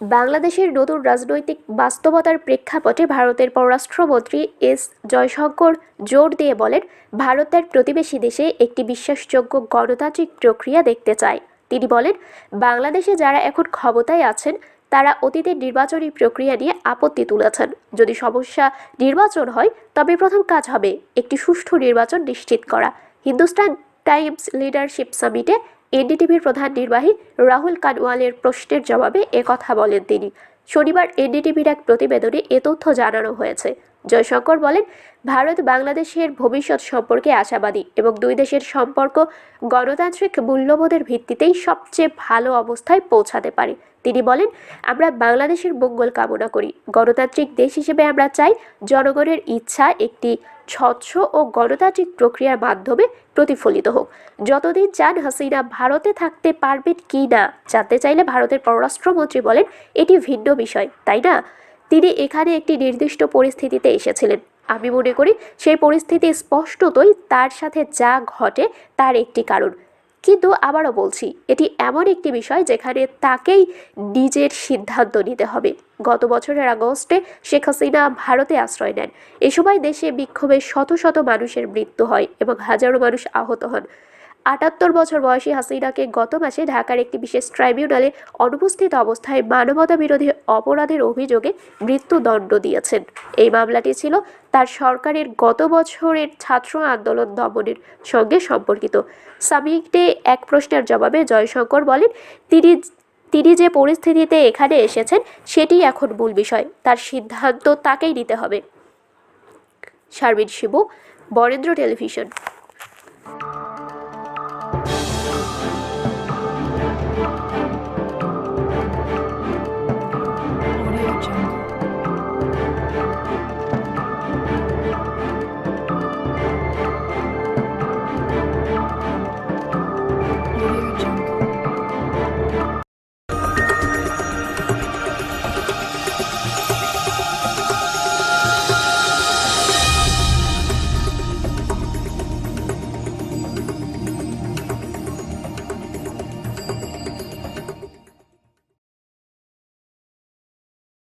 বাংলাদেশের নতুন রাজনৈতিক বাস্তবতার প্রেক্ষাপটে ভারতের পররাষ্ট্রমন্ত্রী এস জয়শঙ্কর জোর দিয়ে বলেন, ভারত তার প্রতিবেশী দেশে একটি বিশ্বাসযোগ্য গণতান্ত্রিক প্রক্রিয়া দেখতে চায়। তিনি বলেন, বাংলাদেশে যারা এখন ক্ষমতায় আছেন, তারা অতীতের নির্বাচনী প্রক্রিয়া নিয়ে আপত্তি তুলেছেন। যদি সমস্যা নির্বাচন হয়, তবে প্রথম কাজ হবে একটি সুষ্ঠু নির্বাচন নিশ্চিত করা। হিন্দুস্তান টাইমস লিডারশিপ সামিটে এনডিটিভির প্রধান নির্বাহী রাহুল কানওয়ালের প্রশ্নের জবাবে একথা বলেন তিনি। শনিবার এনডিটিভির এক প্রতিবেদনে এ তথ্য জানানো হয়েছে। জয়শঙ্কর বলেন, ভারত বাংলাদেশের ভবিষ্যৎ সম্পর্কে আশাবাদী এবং দুই দেশের সম্পর্ক গণতান্ত্রিক মূল্যবোধের ভিত্তিতেই সবচেয়ে ভালো অবস্থায় পৌঁছাতে পারে। তিনি বলেন, আমরা বাংলাদেশের মঙ্গল কামনা করি। গণতান্ত্রিক দেশ হিসেবে আমরা চাই জনগণের ইচ্ছা একটি স্বচ্ছ ও গণতান্ত্রিক প্রক্রিয়ার মাধ্যমে প্রতিফলিত হোক। যতদিন চান হাসিনা ভারতে থাকতে পারবেন কি না, জানতে চাইলে ভারতের পররাষ্ট্রমন্ত্রী বলেন, এটি ভিন্ন বিষয়, তাই না? তিনি এখানে একটি নির্দিষ্ট পরিস্থিতিতে এসেছিলেন। আমি মনে করি সেই পরিস্থিতি স্পষ্টতই তার সাথে যা ঘটে তার একটি কারণ। কিন্তু আবারও বলছি, এটি এমন একটি বিষয় যেখানে তাকেই নিজের সিদ্ধান্ত নিতে হবে। গত বছরের আগস্টে শেখ হাসিনা ভারতে আশ্রয় নেন। এ সময় দেশে বিক্ষোভে শত শত মানুষের মৃত্যু হয় এবং হাজারো মানুষ আহত হন। আটাত্তর বছর বয়সী হাসিনাকে গত মাসে ঢাকার একটি বিশেষ ট্রাইব্যুনালে অনুপস্থিত অবস্থায় মানবতা বিরোধী অপরাধের অভিযোগে মৃত্যুদণ্ড দিয়েছেন। এই মামলাটি ছিল তার সরকারের গত বছরের ছাত্র আন্দোলন দমনের সঙ্গে সম্পর্কিত। সামিটে এক প্রশ্নের জবাবে জয়শঙ্কর বলেন, তিনি তিনি যে পরিস্থিতিতে এখানে এসেছেন, সেটি এখন মূল বিষয়। তার সিদ্ধান্ত তাকেই নিতে হবে। শারমিন শিবু, বরেন্দ্র টেলিভিশন।